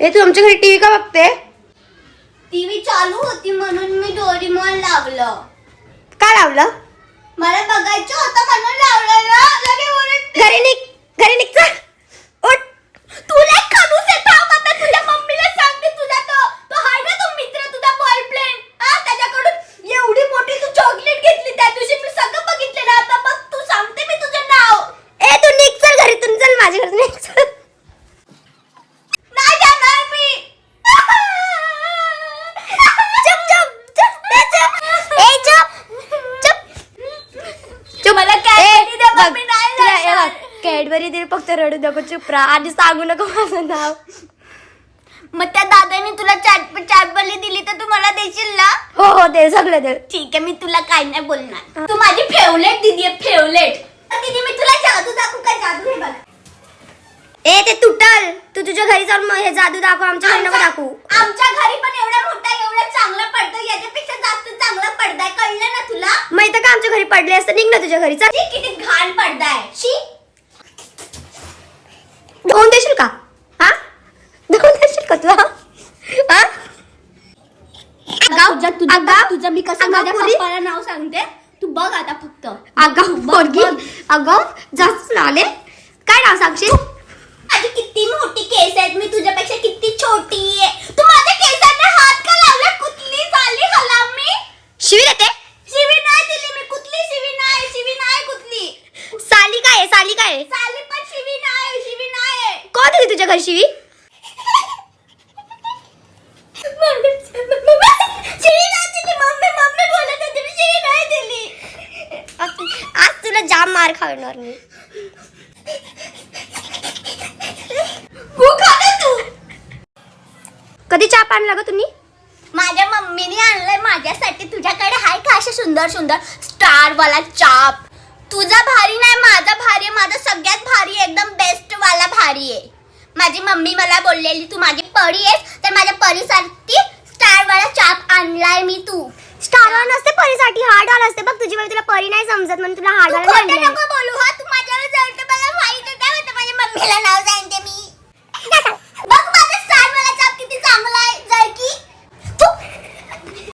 तू आमच्या घरी टीव्ही का बघते? टीव्ही चालू होती म्हणून मी डोरीमॉन लावलं. का लावलं मला बघायचं होतं म्हणून लावलं ना लगे ओरडते. घरी निघ घरी निघ चल उठ तुला एक खडूस आहे थांब आता तुझ्या मम्मीला सांगते तुझा तो तो आहे ना तो मित्र तुझा बॉयफ्रेंड हा त्याच्याकडून एवढी मोठी तू चॉकलेट घेतली त्या दिवशी मी सगळं बघितलं ना आता बघ तू सांगते मी तुझं नाव ए तू निघ चल घरीतून चल माझ्या घरी निघ चल नाही जाणार मी चुप चुप चुप ए चुप ए चुप चुप चुप मला ए, कॅडबरी दे, बघ, मम्मी नाही तुला हे कॅडबरी दे फक्त रडू नको चुप राहा आधी सांगू नको माझं नाव. मग त्या दादाने तुला चाट चाटबली दिली तर तू मला देशील ना? हो हो दे सगळं दे. ठीक आहे मी तुला काय नाही बोलणार. तू माझी फेवलेट दिदी आहे फेवलेट दीदी मी तुला जादू दाखवू काय जादू हे बघ ए ते तुटल. तू तुझ्या घरी जाऊन हे जादू दाखव आमच्या घरी नको दाखवू. आमच्या घरी पण एवढा मोठा एवढा चांगला पडदा याच्यापेक्षा जास्त चांगला पडदा आहे कळलं ना तुला? माहिती का आमच्या घरी पडले असतं? निघ ना तुझ्या घरी चल. किती घाण पडदा आहे शी धुवून देशील का हा धुवून देशील का तुला हा अगाऊ, तुझं तुझं बघ, तुझं मी कसं माझ्या. पप्पाला नाव सांगते? तू बघ आता फक्त. बघ, पोरगी. अगाऊ जास्त नाले. काय नाव सांगशील? माझी किती मोठी केस आहेत. मी तुझ्यापेक्षा किती छोटी आहे. तू माझ्या केसांना हात का लावला? कुठली झाली हलाम? मी शिवी देते. शिवी नाही दिली मी. कुठली शिवी नाही? शिवी नाही कुठली? साली काय आहे? साली काय आहे? चाली पण शिवी नाही शिवी नाही कोण दिली तुझ्या घरी शिवी नाही दिली मम्मी मम्मी बोलत होती मी शिवी नाही दिली आज तुला जाम मार खाणार मी. कधी चहा पाणी लागत तुम्ही? माझ्या मम्मीने आणलंय माझ्यासाठी तुझ्याकडे आहे का असे सुंदर सुंदर स्टार वाला चाप? तुझा भारी नाही माझा भारी आहे माझा सगळ्यात भारी एकदम बेस्ट वाला भारी आहे. माझी मम्मी मला बोललेली तू माझी परी आहेस तर माझ्या परीसाठी स्टार वाला चाप आणलाय मी तू. डॉलर नसते परीसाठी हा असते. बघ तुझी वेळ तुला परी नाही समजत म्हणून तुला हा नको बोलू हा तू माझ्यावर जळतो मला माहिती आहे काय म्हणतो माझ्या मम्मीला